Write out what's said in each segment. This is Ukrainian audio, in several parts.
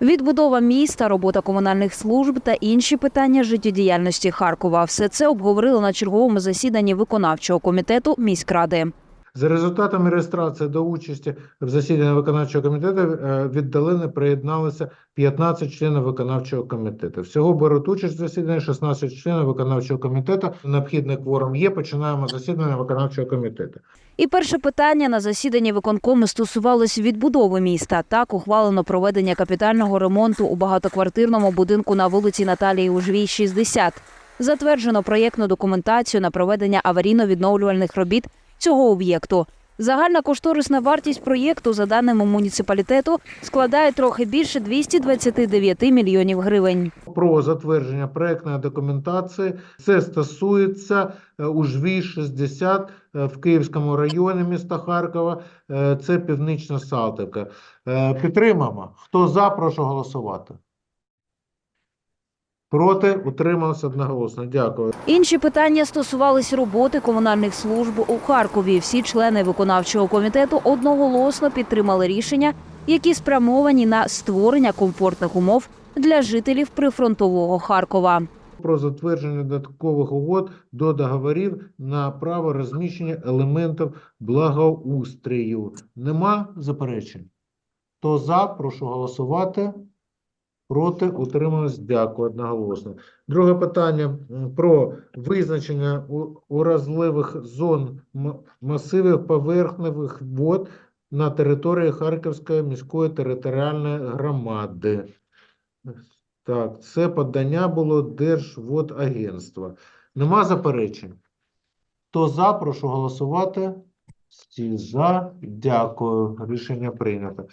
Відбудова міста, робота комунальних служб та інші питання життєдіяльності Харкова. Все це обговорили на черговому засіданні виконавчого комітету міськради. За результатами реєстрації до участі в засіданні виконавчого комітету е, віддалено приєдналися 15 членів виконавчого комітету. Всього беруть участь в засіданні 16 членів виконавчого комітету. Необхідний кворум є. Починаємо засідання виконавчого комітету. І перше питання на засіданні виконкому стосувалось відбудови міста. Так ухвалено проведення капітального ремонту у багатоквартирному будинку на вулиці Наталії Ужвій, 60. Затверджено проєктну документацію на проведення аварійно-відновлювальних робіт цього об'єкту. Загальна кошторисна вартість проєкту, за даними муніципалітету, складає трохи більше 229 мільйонів гривень. Про затвердження проектної документації. Це стосується е, УЖВІ 60 е, в Київському районі міста Харкова. Е, Це Північна Салтівка. Е, Підтримаємо. Хто за, прошу голосувати. Проти, утримався одноголосно. Дякую. Інші питання стосувались роботи комунальних служб у Харкові. Всі члени виконавчого комітету одноголосно підтримали рішення, які спрямовані на створення комфортних умов для жителів прифронтового Харкова. Про затвердження додаткових угод до договорів на право розміщення елементів благоустрою. Нема заперечень? Хто за, прошу голосувати. Проти, утримались, дякую, одноголосно. Друге питання про визначення уразливих зон масивів поверхневих вод на території Харківської міської територіальної громади. Так, це подання було Держводагентства. Нема заперечень? Хто за, прошу голосувати. Всі за. Дякую. Рішення прийнято.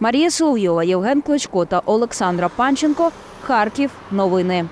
Марія Соловйова, Євген Кличко та Олександра Панченко. Харків. Новини.